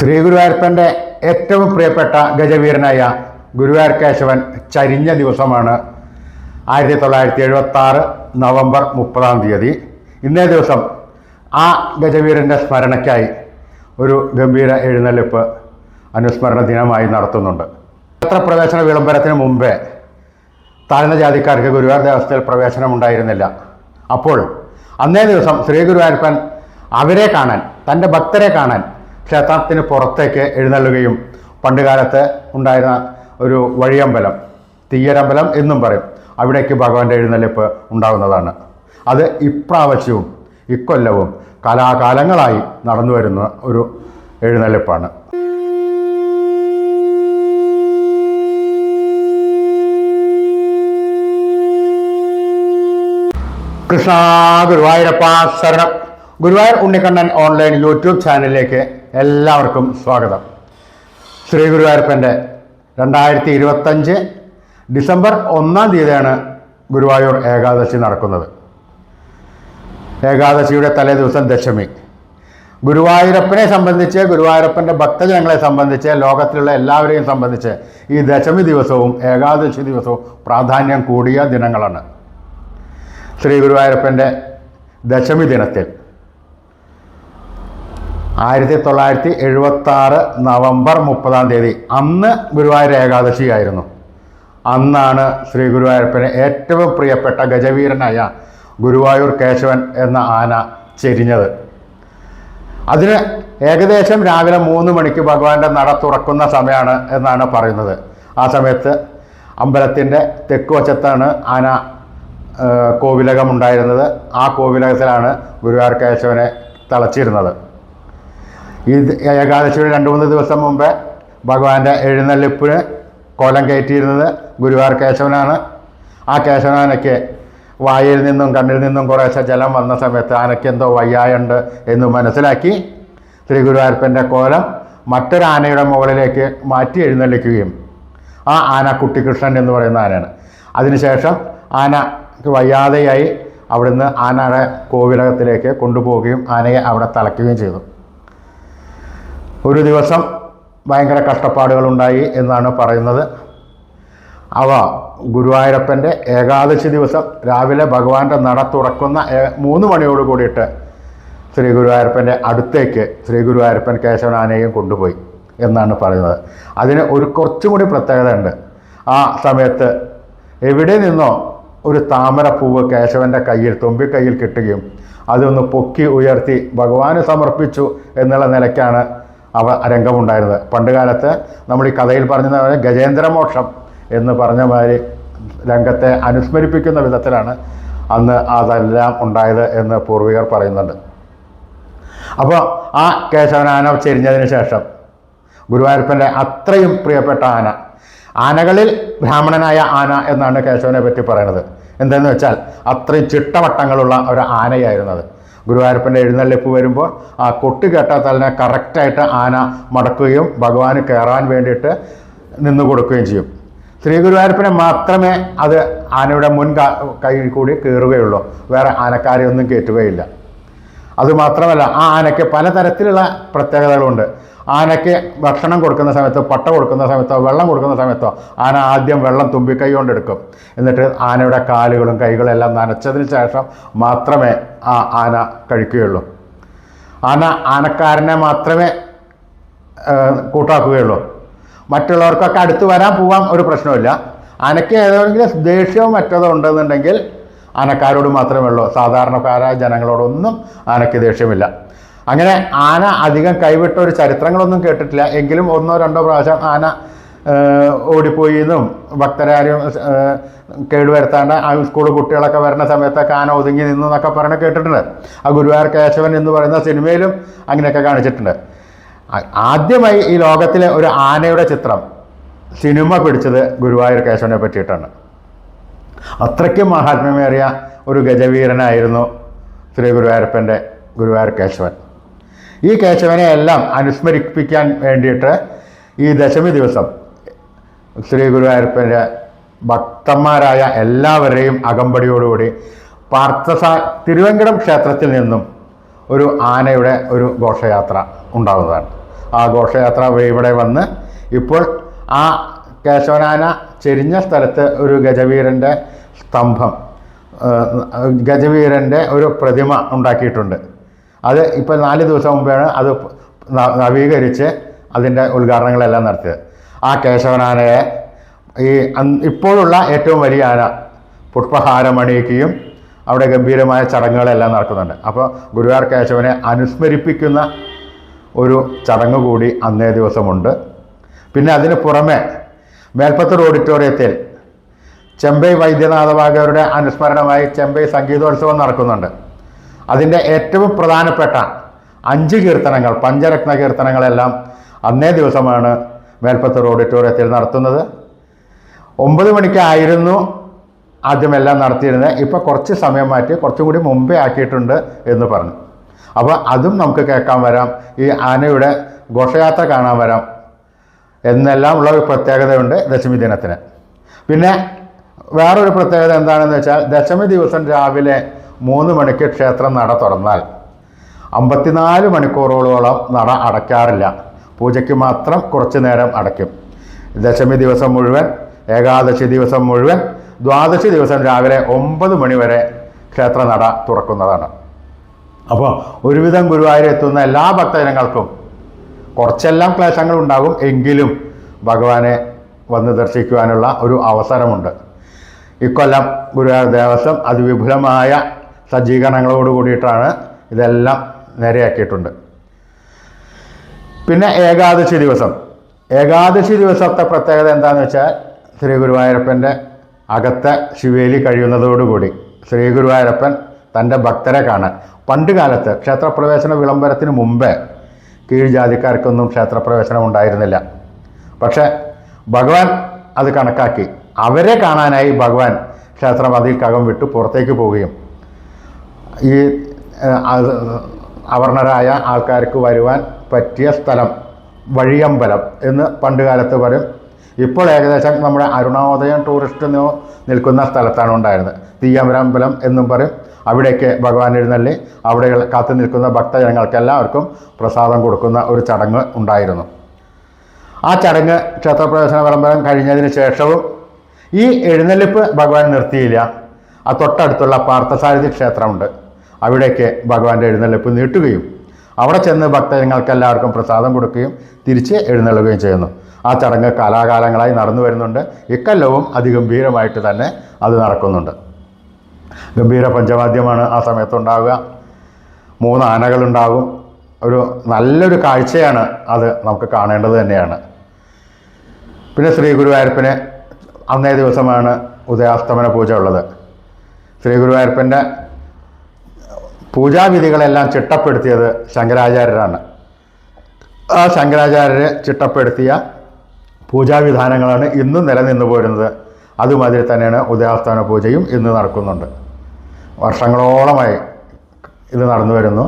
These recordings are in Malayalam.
ശ്രീ ഗുരുവായൂരപ്പന്റെ ഏറ്റവും പ്രിയപ്പെട്ട ഗജവീരനായ ഗുരുവായൂർ കേശവൻ ചരിഞ്ഞ ദിവസമാണ് ആയിരത്തി തൊള്ളായിരത്തി എഴുപത്തി ആറ് നവംബർ മുപ്പതാം തീയതി. ഇന്നേ ദിവസം ആ ഗജവീരന്റെ സ്മരണയ്ക്കായി ഒരു ഗംഭീര എഴുന്നള്ളിപ്പ് അനുസ്മരണ ദിനമായി നടത്തുന്നുണ്ട്. ക്ഷേത്രപ്രവേശന വിളംബരത്തിന് മുമ്പേ താഴ്ന്ന ജാതിക്കാർക്ക് ഗുരുവായൂർ ദേവസ്ഥയിൽ പ്രവേശനം ഉണ്ടായിരുന്നില്ല. അപ്പോൾ അന്നേ ദിവസം ശ്രീ ഗുരുവായൂരപ്പൻ അവരെ കാണാൻ തന്റെ ഭക്തരെ കാണാൻ ക്ഷേത്രത്തിന് പുറത്തേക്ക് എഴുന്നള്ളുകയും പണ്ടുകാലത്ത് ഉണ്ടായിരുന്ന ഒരു വഴിയമ്പലം തീയരമ്പലം എന്നും പറയും. അവിടേക്ക് ഭഗവാന്റെ എഴുന്നള്ളിപ്പ് ഉണ്ടാകുന്നതാണ്. അത് ഇപ്രാവശ്യവും ഇക്കൊല്ലവും കലാകാലങ്ങളായി നടന്നു വരുന്ന ഒരു എഴുന്നള്ളിപ്പാണ്. കൃഷ്ണ ഗുരുവായൂരപ്പ ശരണം. ഗുരുവായൂർ ഉണ്ണിക്കണ്ണൻ ഓൺലൈൻ യൂട്യൂബ് ചാനലിലേക്ക് എല്ലാവർക്കും സ്വാഗതം. ശ്രീ ഗുരുവായൂരപ്പന്റെ രണ്ടായിരത്തി ഇരുപത്തഞ്ച് ഡിസംബർ ഒന്നാം തീയതിയാണ് ഗുരുവായൂർ ഏകാദശി നടക്കുന്നത്. ഏകാദശിയുടെ തലേ ദിവസം ദശമി. ഗുരുവായൂരപ്പനെ സംബന്ധിച്ച് ഗുരുവായൂരപ്പന്റെ ഭക്തജനങ്ങളെ സംബന്ധിച്ച് ലോകത്തിലുള്ള എല്ലാവരെയും സംബന്ധിച്ച് ഈ ദശമി ദിവസവും ഏകാദശി ദിവസവും പ്രാധാന്യം കൂടിയ ദിനങ്ങളാണ്. ശ്രീ ഗുരുവായൂരപ്പന്റെ ദശമി ദിനത്തിൽ ആയിരത്തി തൊള്ളായിരത്തി എഴുപത്തി ആറ് നവംബർ മുപ്പതാം തീയതി. അന്ന് ഗുരുവായൂർ ഏകാദശിയായിരുന്നു അന്നാണ് ശ്രീ ഗുരുവായൂരപ്പന് ഏറ്റവും പ്രിയപ്പെട്ട ഗജവീരനായ ഗുരുവായൂർ കേശവൻ എന്ന ആന ചെരിഞ്ഞത്. അതിന് ഏകദേശം രാവിലെ മൂന്ന് മണിക്ക് ഭഗവാന്റെ നട തുറക്കുന്ന സമയമാണ് എന്നാണ് പറയുന്നത്. ആ സമയത്ത് അമ്പലത്തിന്റെ തെക്ക് വശത്താണ് ആന കോവിലകം ഉണ്ടായിരുന്നത്. ആ കോവിലകത്തിലാണ് ഗുരുവായൂർ കേശവനെ തളച്ചിരുന്നത്. ഈ ഏകാദശിയുടെ രണ്ട് മൂന്ന് ദിവസം മുമ്പേ ഭഗവാന്റെ എഴുന്നള്ളിപ്പിന് കോലം കയറ്റിയിരുന്നത് ഗുരുവാർ കേശവനാണ്. ആ കേശവനാനയ്ക്ക് വായിൽ നിന്നും കണ്ണിൽ നിന്നും കുറേശ്ശെ ജലം വന്ന സമയത്ത് ആനയ്ക്ക് എന്തോ വയ്യായുണ്ട് എന്ന് മനസ്സിലാക്കി ശ്രീ ഗുരുവായൂരപ്പന്റെ കോലം മറ്റൊരു ആനയുടെ മുകളിലേക്ക് മാറ്റി എഴുന്നള്ളിക്കുകയും ആ ആന കുട്ടികൃഷ്ണൻ എന്ന് പറയുന്ന ആനയാണ്. അതിനുശേഷം ആനക്ക് വയ്യാതെയായി അവിടുന്ന് ആനയുടെ കോവിലകത്തിലേക്ക് കൊണ്ടുപോവുകയും ആനയെ അവിടെ തളയ്ക്കുകയും ചെയ്തു. ഒരു ദിവസം ഭയങ്കര കഷ്ടപ്പാടുകളുണ്ടായി എന്നാണ് പറയുന്നത്. അവ ഗുരുവായൂരപ്പന്റെ ഏകാദശി ദിവസം രാവിലെ ഭഗവാന്റെ നട തുറക്കുന്ന മൂന്ന് മണിയോട് കൂടിയിട്ട് ശ്രീ ഗുരുവായൂരപ്പന്റെ അടുത്തേക്ക് ശ്രീ ഗുരുവായൂരപ്പൻ കേശവനാനയും കൊണ്ടുപോയി എന്നാണ് പറയുന്നത്. അതിന് ഒരു കുറച്ചും കൂടി പ്രത്യേകത ഉണ്ട് ആ സമയത്ത് എവിടെ നിന്നോ ഒരു താമരപ്പൂവ് കേശവന്റെ കയ്യിൽ തുമ്പിക്കൈയിൽ കിട്ടുകയും അതൊന്ന് പൊക്കി ഉയർത്തി ഭഗവാന് സമർപ്പിച്ചു എന്നുള്ള നിലയ്ക്കാണ് അവ രംഗമുണ്ടായിരുന്നത്. പണ്ട് കാലത്ത് നമ്മൾ ഈ കഥയിൽ പറഞ്ഞ ഗജേന്ദ്രമോക്ഷം എന്ന് പറഞ്ഞ മാതിരി രംഗത്തെ അനുസ്മരിപ്പിക്കുന്ന വിധത്തിലാണ് അന്ന് അതെല്ലാം ഉണ്ടായത് എന്ന് പൂർവികർ പറയുന്നുണ്ട്. അപ്പോൾ ആ കേശവനാന ചെരിഞ്ഞതിന് ശേഷം ഗുരുവായൂരപ്പന്റെ അത്രയും പ്രിയപ്പെട്ട ആന ആനകളിൽ ബ്രാഹ്മണനായ ആന എന്നാണ് കേശവനെ പറ്റി പറയുന്നത്. എന്തെന്ന് വെച്ചാൽ അത്രയും ചിട്ടവട്ടങ്ങളുള്ള ഒരു ആനയായിരുന്നത്. ഗുരുവായൂരപ്പന്റെ എഴുന്നള്ളിപ്പ് വരുമ്പോൾ ആ കൊട്ട് കേട്ടാൽ തന്നെ കറക്റ്റായിട്ട് ആന മടക്കുകയും ഭഗവാന് കയറാൻ വേണ്ടിയിട്ട് നിന്നു കൊടുക്കുകയും ചെയ്യും. ശ്രീ ഗുരുവായൂരപ്പനെ മാത്രമേ അത് ആനയുടെ മുൻ കാ- കൂടി കയറുകയുള്ളൂ. വേറെ ആനക്കാരെ ഒന്നും കയറ്റുകയില്ല. അതുമാത്രമല്ല ആ ആനയ്ക്ക് പലതരത്തിലുള്ള പ്രത്യേകതകളുണ്ട്. ആനയ്ക്ക് ഭക്ഷണം കൊടുക്കുന്ന സമയത്തോ പട്ട കൊടുക്കുന്ന സമയത്തോ വെള്ളം കൊടുക്കുന്ന സമയത്തോ ആന ആദ്യം വെള്ളം തുമ്പി തുമ്പിക്കൈ കൊണ്ടെടുക്കും എന്നിട്ട് ആനയുടെ കാലുകളും കൈകളും എല്ലാം നനച്ചതിന് ശേഷം മാത്രമേ ആ ആന കഴിക്കുകയുള്ളൂ. ആന ആനക്കാരനെ മാത്രമേ കൂട്ടാക്കുകയുള്ളൂ. മറ്റുള്ളവർക്കൊക്കെ അടുത്ത് വരാൻ പോകാൻ ഒരു പ്രശ്നമില്ല ആനയ്ക്ക് ഏതെങ്കിലും ദേഷ്യവും മറ്റതോ ഉണ്ടെന്നുണ്ടെങ്കിൽ ആനക്കാരോട് മാത്രമേ ഉള്ളൂ. സാധാരണക്കാരായ ജനങ്ങളോടൊന്നും ആനയ്ക്ക് ദേഷ്യമില്ല. അങ്ങനെ ആന അധികം കൈവിട്ട ഒരു ചരിത്രങ്ങളൊന്നും കേട്ടിട്ടില്ല. എങ്കിലും ഒന്നോ രണ്ടോ പ്രാവശ്യം ആന ഓടിപ്പോയിന്നും ഭക്തരാരും കേടുവരുത്താണ്ട് ആ സ്കൂൾ കുട്ടികളൊക്കെ വരുന്ന സമയത്തൊക്കെ ആന ഒതുങ്ങി നിന്നു എന്നൊക്കെ പറഞ്ഞ് കേട്ടിട്ടുണ്ട്. ആ ഗുരുവായൂർ കേശവൻ എന്ന് പറയുന്ന സിനിമയിലും അങ്ങനെയൊക്കെ കാണിച്ചിട്ടുണ്ട്. ആദ്യമായി ഈ ലോകത്തിലെ ഒരു ആനയുടെ ചിത്രം സിനിമ പിടിച്ചത് ഗുരുവായൂർ കേശവനെ പറ്റിയിട്ടാണ്. അത്രയ്ക്കും മഹാത്മ്യമേറിയ ഒരു ഗജവീരനായിരുന്നു ശ്രീ ഗുരുവായൂരപ്പന്റെ ഗുരുവായൂർ കേശവൻ. ഈ കേശവനെ എല്ലാം അനുസ്മരിപ്പിക്കാൻ വേണ്ടിയിട്ട് ഈ ദശമി ദിവസം ശ്രീ ഗുരുവായൂരപ്പന്റെ ഭക്തന്മാരായ എല്ലാവരെയും അകമ്പടിയോടുകൂടി പാർത്ഥസ തിരുവങ്കടം ക്ഷേത്രത്തിൽ നിന്നും ഒരു ആനയുടെ ഒരു ഘോഷയാത്ര ഉണ്ടാകുന്നതാണ് ആ ഘോഷയാത്ര ഇവിടെ വന്ന് ഇപ്പോൾ ആ കേശവനാന ചെരിഞ്ഞ സ്ഥലത്ത് ഒരു ഗജവീരന്റെ സ്തംഭം ഗജവീരന്റെ ഒരു പ്രതിമ ഉണ്ടാക്കിയിട്ടുണ്ട്. അത് ഇപ്പോൾ നാല് ദിവസം മുമ്പാണ് അത് നവീകരിച്ച് അതിന്റെ ഉദ്ഘാടനങ്ങളെല്ലാം നടത്തിയത്. ആ കേശവനാനയെ ഈ ഇപ്പോഴുള്ള ഏറ്റവും വലിയ ആന പുഷ്പഹാരമണിയിക്കുകയും അവിടെ ഗംഭീരമായ ചടങ്ങുകളെല്ലാം നടക്കുന്നുണ്ട്. അപ്പോൾ ഗുരുവാർ കേശവനെ അനുസ്മരിപ്പിക്കുന്ന ഒരു ചടങ്ങ് കൂടി അന്നേ ദിവസമുണ്ട്. പിന്നെ അതിന് പുറമെ മേൽപ്പത്തൂർ ഓഡിറ്റോറിയത്തിൽ ചെമ്പൈ വൈദ്യനാഥ ഭാഗവരുടെ അനുസ്മരണമായി ചെമ്പൈ സംഗീതോത്സവം നടക്കുന്നുണ്ട്. അതിന്റെ ഏറ്റവും പ്രധാനപ്പെട്ട അഞ്ച് കീർത്തനങ്ങൾ പഞ്ചരത്ന കീർത്തനങ്ങളെല്ലാം അന്നേ ദിവസമാണ് മേൽപ്പത്തൂർ ഓഡിറ്റോറിയത്തിൽ നടത്തുന്നത്. ഒമ്പത് മണിക്കായിരുന്നു ആദ്യമെല്ലാം നടത്തിയിരുന്നത്. ഇപ്പോൾ കുറച്ച് സമയം മാറ്റി കുറച്ചും കൂടി മുമ്പേ ആക്കിയിട്ടുണ്ട് എന്ന് പറഞ്ഞു. അപ്പോൾ അതും നമുക്ക് കേൾക്കാൻ വരാം. ഈ ആനയുടെ ഘോഷയാത്ര കാണാൻ വരാം എന്നെല്ലാം ഉള്ള ഒരു പ്രത്യേകതയുണ്ട് ദശമി ദിനത്തിന്. പിന്നെ വേറൊരു പ്രത്യേകത എന്താണെന്ന് വെച്ചാൽ ദശമി ദിവസം രാവിലെ മൂന്ന് മണിക്ക് ക്ഷേത്രം നട തുറന്നാൽ അമ്പത്തിനാല് മണിക്കൂറുകളോളം നട അടയ്ക്കാറില്ല. പൂജയ്ക്ക് മാത്രം കുറച്ച് നേരം അടയ്ക്കും. ദശമി ദിവസം മുഴുവൻ ഏകാദശി ദിവസം മുഴുവൻ ദ്വാദശി ദിവസം രാവിലെ ഒമ്പത് മണിവരെ ക്ഷേത്ര നട തുറക്കുന്നതാണ്. അപ്പോൾ ഒരുവിധം ഗുരുവായൂർ എത്തുന്ന എല്ലാ ഭക്തജനങ്ങൾക്കും കുറച്ചെല്ലാം ക്ലേശങ്ങൾ ഉണ്ടാകും എങ്കിലും ഭഗവാനെ വന്ന് ദർശിക്കുവാനുള്ള ഒരു അവസരമുണ്ട്. ഇക്കൊല്ലം ഗുരുവായൂർ ദേവസ്വം അതിവിപുലമായ സജ്ജീകരണങ്ങളോട് കൂടിയിട്ടാണ് ഇതെല്ലാം നേരെയാക്കിയിട്ടുണ്ട്. പിന്നെ ഏകാദശി ദിവസം. ഏകാദശി ദിവസത്തെ പ്രത്യേകത എന്താണെന്ന് വെച്ചാൽ ശ്രീ ഗുരുവായൂരപ്പന്റെ അകത്തെ ശിവേലി കഴിയുന്നതോടുകൂടി ശ്രീ ഗുരുവായൂരപ്പൻ തന്റെ ഭക്തരെ കാണാൻ. പണ്ട് കാലത്ത് ക്ഷേത്രപ്രവേശന വിളംബരത്തിന് മുമ്പേ കീഴ്ജാതിക്കാർക്കൊന്നും ക്ഷേത്രപ്രവേശനം ഉണ്ടായിരുന്നില്ല. പക്ഷേ ഭഗവാൻ അത് കണക്കാക്കി. അവരെ കാണാനായി ഭഗവാൻ ക്ഷേത്രമതിൽക്കകം വിട്ട് പുറത്തേക്ക് പോവുകയും ഈ അവർണരായ ആൾക്കാർക്ക് വരുവാൻ പറ്റിയ സ്ഥലം വഴിയമ്പലം എന്ന് പണ്ട് കാലത്ത് പറയും. ഇപ്പോൾ ഏകദേശം നമ്മുടെ അരുണോദയം ടൂറിസ്റ്റ് നിൽക്കുന്ന സ്ഥലത്താണ് ഉണ്ടായിരുന്നത്. തീയമരമ്പലം എന്നും പറയും. അവിടേക്ക് ഭഗവാൻ എഴുന്നള്ളി അവിടെ കാത്തു നിൽക്കുന്ന ഭക്തജനങ്ങൾക്ക് എല്ലാവർക്കും പ്രസാദം കൊടുക്കുന്ന ഒരു ചടങ്ങ് ഉണ്ടായിരുന്നു. ആ ചടങ്ങ് ക്ഷേത്രപ്രവേശന പരമ്പരം കഴിഞ്ഞതിന് ശേഷവും ഈ എഴുന്നള്ളിപ്പ് ഭഗവാൻ നിർത്തിയില്ല. ആ തൊട്ടടുത്തുള്ള പാർത്ഥസാരഥി ക്ഷേത്രമുണ്ട്. അവിടേക്ക് ഭഗവാന്റെ എഴുന്നള്ളിപ്പ് നീട്ടുകയും അവിടെ ചെന്ന് ഭക്തജനങ്ങൾക്ക് എല്ലാവർക്കും പ്രസാദം കൊടുക്കുകയും തിരിച്ച് എഴുന്നള്ളുകയും ചെയ്യുന്നു. ആ ചടങ്ങ് കാലാകാലങ്ങളായി നടന്നു വരുന്നുണ്ട്. ഇക്കൊല്ലവും അതിഗംഭീരമായിട്ട് തന്നെ അത് നടക്കുന്നുണ്ട്. ഗംഭീര പഞ്ചവാദ്യമാണ് ആ സമയത്തുണ്ടാവുക. മൂന്ന് ആനകളുണ്ടാകും. ഒരു നല്ലൊരു കാഴ്ചയാണ് അത് നമുക്ക് കാണേണ്ടത് തന്നെയാണ്. പിന്നെ ശ്രീ ഗുരുവായൂരപ്പന് അന്നേ ദിവസമാണ് ഉദയാസ്തമന പൂജ ഉള്ളത്. ശ്രീ ഗുരുവായൂരപ്പന്റെ പൂജാവിധികളെല്ലാം ചിട്ടപ്പെടുത്തിയത് ശങ്കരാചാര്യരാണ്. ആ ശങ്കരാചാര്യരെ ചിട്ടപ്പെടുത്തിയ പൂജാവിധാനങ്ങളാണ് ഇന്നും നിലനിന്ന് പോരുന്നത്. അതുമാതിരി തന്നെയാണ് ഉദയാസ്ഥാന പൂജയും ഇന്ന് നടക്കുന്നുണ്ട്. വർഷങ്ങളോളമായി ഇത് നടന്നു വരുന്നു.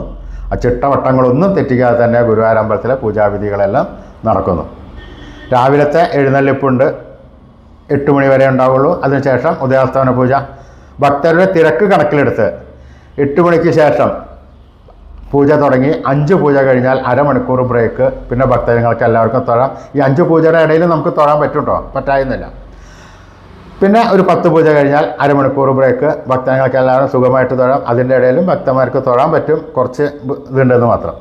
ആ ചിട്ടവട്ടങ്ങളൊന്നും തെറ്റിക്കാതെ തന്നെ ഗുരുവായൂർ അമ്പലത്തിലെ പൂജാവിധികളെല്ലാം നടക്കുന്നു. രാവിലത്തെ എഴുന്നള്ളിപ്പുണ്ട്. എട്ട് മണി വരെ ഉണ്ടാവുള്ളൂ. അതിനുശേഷം ഉദയാസ്ഥാന പൂജ. ഭക്തരുടെ തിരക്ക് കണക്കിലെടുത്ത് എട്ട് മണിക്ക് ശേഷം പൂജ തുടങ്ങി. അഞ്ച് പൂജ കഴിഞ്ഞാൽ അരമണിക്കൂർ ബ്രേക്ക് പിന്നെ ഭക്തജനങ്ങൾക്ക് എല്ലാവർക്കും തൊഴാം. ഈ അഞ്ച് പൂജയുടെ ഇടയിൽ നമുക്ക് തൊഴാൻ പറ്റും കേട്ടോ പറ്റായിരുന്നില്ല പിന്നെ ഒരു പത്ത് പൂജ കഴിഞ്ഞാൽ അരമണിക്കൂർ ബ്രേക്ക് ഭക്തജനങ്ങൾക്ക് എല്ലാവരും സുഖമായിട്ട് തൊഴാം. അതിന്റെ ഇടയിലും ഭക്തന്മാർക്ക് തൊഴാൻ പറ്റും. കുറച്ച് ഇതുണ്ടെന്ന് മാത്രം.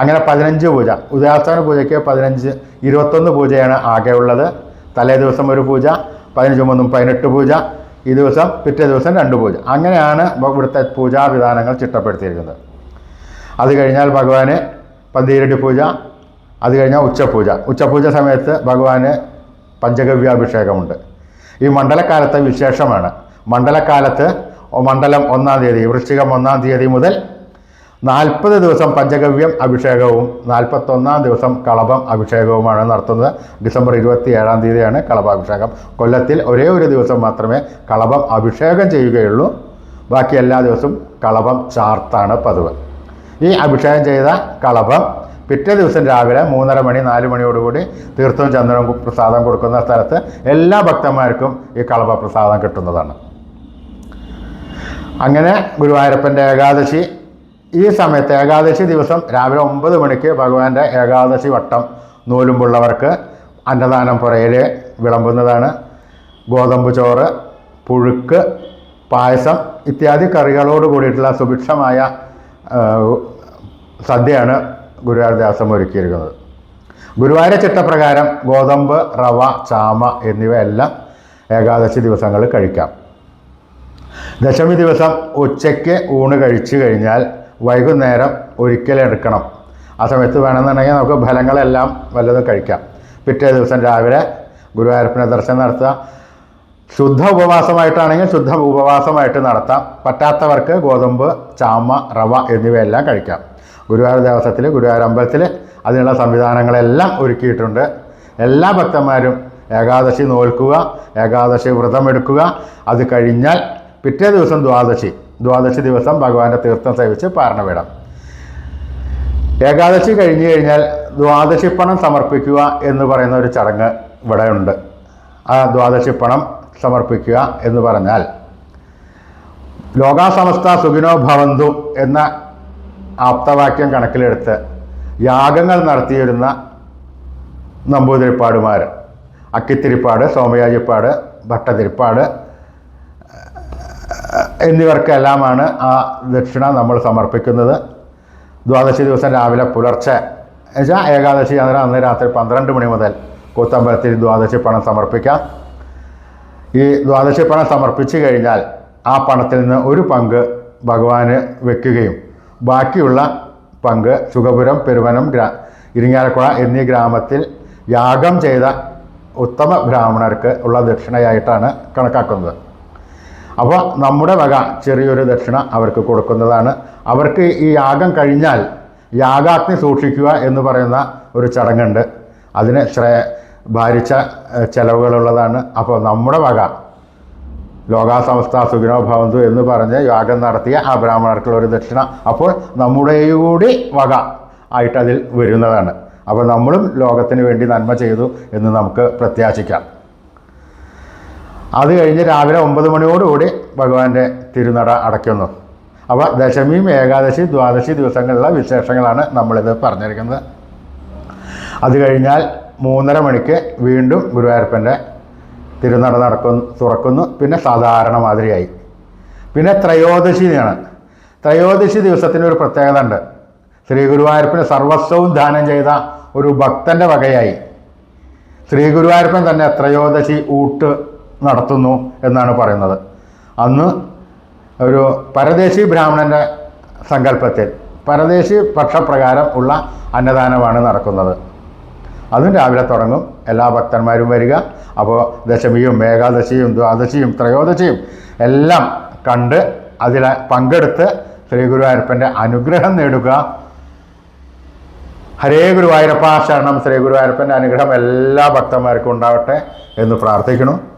അങ്ങനെ പതിനഞ്ച് പൂജ. ഉദയാസ്ഥാന പൂജയ്ക്ക് പതിനഞ്ച് ഇരുപത്തൊന്ന് പൂജയാണ് ആകെ ഉള്ളത് തലേ ദിവസം ഒരു പൂജ പതിനഞ്ച് മൂന്നും പതിനെട്ട് പൂജ. ഈ ദിവസം പിറ്റേ ദിവസം രണ്ട് പൂജ. അങ്ങനെയാണ് ഇവിടുത്തെ പൂജാവിധാനങ്ങൾ ചിട്ടപ്പെടുത്തിയിരിക്കുന്നത്. അത് കഴിഞ്ഞാൽ ഭഗവാന് പന്തീരടി പൂജ അത് കഴിഞ്ഞാൽ ഉച്ചപൂജ. ഉച്ചപൂജ സമയത്ത് ഭഗവാന് പഞ്ചഗവ്യാഭിഷേകമുണ്ട്. ഈ മണ്ഡലക്കാലത്തെ വിശേഷമാണ്. മണ്ഡലക്കാലത്ത് മണ്ഡലം ഒന്നാം തീയതി വൃശ്ചികം ഒന്നാം തീയതി മുതൽ നാൽപ്പത് ദിവസം പഞ്ചഗവ്യം അഭിഷേകവും നാൽപ്പത്തൊന്നാം ദിവസം കളഭം അഭിഷേകവുമാണ് നടത്തുന്നത്. ഡിസംബർ ഇരുപത്തി ഏഴാം തീയതിയാണ് കളഭാഭിഷേകം. കൊല്ലത്തിൽ ഒരേ ഒരു ദിവസം മാത്രമേ കളഭം അഭിഷേകം ചെയ്യുകയുള്ളൂ. ബാക്കി എല്ലാ ദിവസവും കളഭം ചാർത്താണ് പതിവ്. ഈ അഭിഷേകം ചെയ്ത കളഭം പിറ്റേ ദിവസം രാവിലെ മൂന്നര മണി നാല് മണിയോടുകൂടി തീർത്ഥവും ചന്ദ്രനും പ്രസാദം കൊടുക്കുന്ന സ്ഥലത്ത് എല്ലാ ഭക്തന്മാർക്കും ഈ കളഭ പ്രസാദം കിട്ടുന്നതാണ്. അങ്ങനെ ഗുരുവായൂരപ്പന്റെ ഏകാദശി ഈ സമയത്ത് ഏകാദശി ദിവസം രാവിലെ ഒമ്പത് മണിക്ക് ഭഗവാന്റെ ഏകാദശി വട്ടം നൂലുമ്പുള്ളവർക്ക് അന്നദാനം പുറയിൽ വിളമ്പുന്നതാണ്. ഗോതമ്പ് ചോറ് പുഴുക്ക് പായസം ഇത്യാദി കറികളോട് കൂടിയിട്ടുള്ള സുഭിക്ഷമായ സദ്യയാണ് സദ്യയാണ് ദേവസ്വം ഒരുക്കിയിരിക്കുന്നത്. ഗുരുവായൂര ചിട്ടപ്രകാരം ഗോതമ്പ് റവ ചാമ എന്നിവയെല്ലാം ഏകാദശി ദിവസങ്ങളിൽ കഴിക്കാം. ദശമി ദിവസം ഉച്ചയ്ക്ക് ഊണ് കഴിച്ചു കഴിഞ്ഞാൽ വൈകുന്നേരം ഒരിക്കലെടുക്കണം ആ സമയത്ത് വേണമെന്നുണ്ടെങ്കിൽ നമുക്ക് ഫലങ്ങളെല്ലാം വല്ലതും കഴിക്കാം. പിറ്റേ ദിവസം രാവിലെ ഗുരുവായൂരപ്പനെ ദർശനം നടത്തുക. ശുദ്ധ ഉപവാസമായിട്ടാണെങ്കിൽ ശുദ്ധ ഉപവാസമായിട്ട് നടത്താം. പറ്റാത്തവർക്ക് ഗോതമ്പ് ചാമ റവ എന്നിവയെല്ലാം കഴിക്കാം. ഗുരുവായൂർ ദേവസ്വത്തിൽ ഗുരുവായൂർ അമ്പലത്തിൽ അതിനുള്ള സംവിധാനങ്ങളെല്ലാം ഒരുക്കിയിട്ടുണ്ട്. എല്ലാ ഭക്തന്മാരും ഏകാദശി നോൽക്കുക ഏകാദശി വ്രതമെടുക്കുക. അത് കഴിഞ്ഞാൽ പിറ്റേ ദിവസം ദ്വാദശി. ദ്വാദശി ദിവസം ഭഗവാന്റെ തീർത്ഥം സേവിച്ച് പാരണവിടാം ഏകാദശി കഴിഞ്ഞു കഴിഞ്ഞാൽ ദ്വാദശി പണം സമർപ്പിക്കുക എന്ന് പറയുന്ന ഒരു ചടങ്ങ് ഇവിടെ ഉണ്ട്. ആ ദ്വാദശി പണം സമർപ്പിക്കുക എന്ന് പറഞ്ഞാൽ ലോകാസമസ്ത സുഖിനോ ഭവന്തു എന്ന ആപ്തവാക്യം കണക്കിലെടുത്ത് യാഗങ്ങൾ നടത്തിയിരുന്ന നമ്പൂതിരിപ്പാടുമാർ അക്കിത്തിരിപ്പാട് സോമയാജിപ്പാട് ഭട്ടതിരിപ്പാട് എന്നിവർക്കെല്ലാമാണ് ആ ദക്ഷിണ നമ്മൾ സമർപ്പിക്കുന്നത്. ദ്വാദശി ദിവസം രാവിലെ പുലർച്ചെ എന്നുവെച്ചാൽ ഏകാദശി അന്നേരം അന്ന് രാത്രി പന്ത്രണ്ട് മണി മുതൽ കൂത്തമ്പലത്തിൽ ദ്വാദശി പണം സമർപ്പിക്കാം. ഈ ദ്വാദശി പണം സമർപ്പിച്ചു കഴിഞ്ഞാൽ ആ പണത്തിൽ നിന്ന് ഒരു പങ്ക് ഭഗവാന് വെക്കുകയും ബാക്കിയുള്ള പങ്ക് സുഖപുരം പെരുവനം ഗ്രാ ഇരിങ്ങാലക്കുഴ എന്നീ ഗ്രാമത്തിൽ യാഗം ചെയ്ത ഉത്തമ ബ്രാഹ്മണർക്ക് ഉള്ള ദക്ഷിണയായിട്ടാണ് കണക്കാക്കുന്നത്. അപ്പോൾ നമ്മുടെ വക ചെറിയൊരു ദക്ഷിണ അവർക്ക് കൊടുക്കുന്നതാണ്. അവർക്ക് ഈ യാഗം കഴിഞ്ഞാൽ യാഗാഗ്നി സൂക്ഷിക്കുക എന്ന് പറയുന്ന ഒരു ചടങ്ങുണ്ട്. അതിന് ശ്രേ ഭാരിച്ച ചെലവുകളുള്ളതാണ്. അപ്പോൾ നമ്മുടെ വക ലോകാസമസ്ത സുഖിനോ ഭവന്തു എന്ന് പറഞ്ഞ് യാഗം നടത്തിയ ആ ബ്രാഹ്മണർക്കുള്ള ഒരു ദക്ഷിണ അപ്പോൾ നമ്മുടെ കൂടി വക ആയിട്ടതിൽ വരുന്നതാണ്. അപ്പോൾ നമ്മളും ലോകത്തിന് വേണ്ടി നന്മ ചെയ്തു എന്ന് നമുക്ക് പ്രത്യാശിക്കാം. അത് കഴിഞ്ഞ് രാവിലെ ഒമ്പത് മണിയോടുകൂടി ഭഗവാന്റെ തിരുനട അടയ്ക്കുന്നു. അപ്പോൾ ദശമിയും ഏകാദശി ദ്വാദശി ദിവസങ്ങളിലുള്ള വിശേഷങ്ങളാണ് നമ്മളിത് പറഞ്ഞിരിക്കുന്നത്. അത് കഴിഞ്ഞാൽ മൂന്നര മണിക്ക് വീണ്ടും ഗുരുവായൂരപ്പന്റെ തിരുനട നടക്കുന്നു തുറക്കുന്നു. പിന്നെ സാധാരണ മാതിരിയായി. പിന്നെ ത്രയോദശിയാണ് ത്രയോദശി ദിവസത്തിന് ഒരു പ്രത്യേകത ഉണ്ട്. ശ്രീ ഗുരുവായൂരപ്പന് സർവസ്വവും ദാനം ചെയ്ത ഒരു ഭക്തന്റെ വകയായി. ശ്രീ ഗുരുവായൂരപ്പൻ തന്നെ ത്രയോദശി ഊട്ട് നടത്തുന്നു എന്നാണ് പറയുന്നത്. അന്ന് ഒരു പരദേശി ബ്രാഹ്മണന്റെ സങ്കല്പത്തിൽ പരദേശി പക്ഷപ്രകാരം ഉള്ള അന്നദാനമാണ് നടക്കുന്നത്. അതും രാവിലെ തുടങ്ങും. എല്ലാ ഭക്തന്മാരും വരിക. അപ്പോൾ ദശമിയും ഏകാദശിയും ദ്വാദശിയും ത്രയോദശിയും എല്ലാം കണ്ട് അതിൽ പങ്കെടുത്ത് ശ്രീ ഗുരുവായൂരപ്പന്റെ അനുഗ്രഹം നേടുക. ഹരേ ഗുരുവായൂരപ്പ ശരണം. ശ്രീ ഗുരുവായൂരപ്പന്റെ അനുഗ്രഹം എല്ലാ ഭക്തന്മാർക്കും ഉണ്ടാവട്ടെ എന്ന് പ്രാർത്ഥിക്കുന്നു.